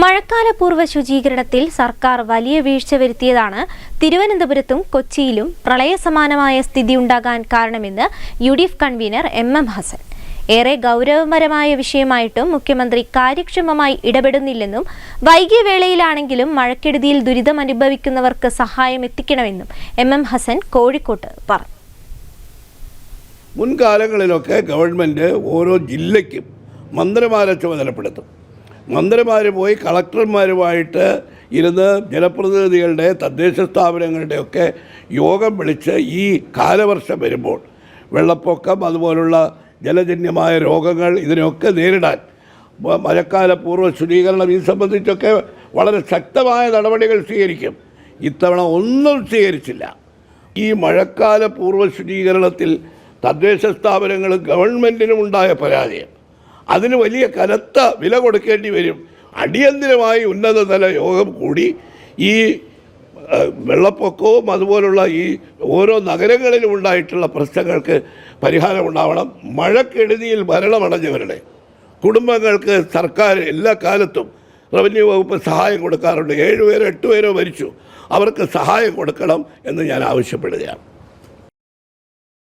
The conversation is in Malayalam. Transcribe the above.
മഴക്കാലപൂർവ ശുചീകരണത്തിൽ സർക്കാർ വലിയ വീഴ്ച വരുത്തിയതാണ് തിരുവനന്തപുരത്തും കൊച്ചിയിലും പ്രളയസമാനമായ സ്ഥിതി ഉണ്ടാകാൻ കാരണമെന്ന് U D F convener M M Hassan. ഏറെ ഗൗരവപരമായ വിഷയമായിട്ടും മുഖ്യമന്ത്രി കാര്യക്ഷമമായി ഇടപെടുന്നില്ലെന്നും വൈകിയ വേളയിലാണെങ്കിലും മഴക്കെടുതിയിൽ ദുരിതം അനുഭവിക്കുന്നവർക്ക് സഹായം എത്തിക്കണമെന്നും എം എം ഹസൻ കോഴിക്കോട്ട് പറഞ്ഞു. മുൻകാലങ്ങളിലൊക്കെ ഗവൺമെന്റ് ഓരോ ജില്ലയ്ക്കും മന്ത്രിമാരെ ചുമതലപ്പെടുത്തും. മന്ത്രിമാർ പോയി കളക്ടർമാരുമായിട്ട് ഇരുന്ന് ജനപ്രതിനിധികളുടെ തദ്ദേശ സ്ഥാപനങ്ങളുടെയൊക്കെ യോഗം വിളിച്ച് ഈ കാലവർഷം വരുമ്പോൾ വെള്ളപ്പൊക്കം അതുപോലുള്ള ജലജന്യമായ രോഗങ്ങൾ ഇതിനെയൊക്കെ നേരിടാൻ മഴക്കാല പൂർവ ശുചീകരണം ഇത് സംബന്ധിച്ചൊക്കെ വളരെ ശക്തമായ നടപടികൾ സ്വീകരിക്കും. ഇത്തവണ ഒന്നും സ്വീകരിച്ചില്ല. ഈ മഴക്കാല പൂർവ ശുചീകരണത്തിൽ തദ്ദേശ സ്ഥാപനങ്ങളും ഗവൺമെന്റിനും ഉണ്ടായ പരാജയം. അതിന് വലിയ കനത്ത വില കൊടുക്കേണ്ടി വരും. അടിയന്തിരമായി ഉന്നതതല യോഗം കൂടി ഈ വെള്ളപ്പൊക്കവും അതുപോലുള്ള ഈ ഓരോ നഗരങ്ങളിലും ഉണ്ടായിട്ടുള്ള പ്രശ്നങ്ങൾക്ക് പരിഹാരം ഉണ്ടാവണം. മഴക്കെടുതിയിൽ മരണമടഞ്ഞവരുടെ കുടുംബങ്ങൾക്ക് സർക്കാർ എല്ലാ കാലത്തും റവന്യൂ വകുപ്പ് സഹായം കൊടുക്കാറുണ്ട്. ഏഴുപേരോ എട്ടുപേരോ മരിച്ചു. അവർക്ക് സഹായം കൊടുക്കണം എന്ന് ഞാൻ ആവശ്യപ്പെടുകയാണ്.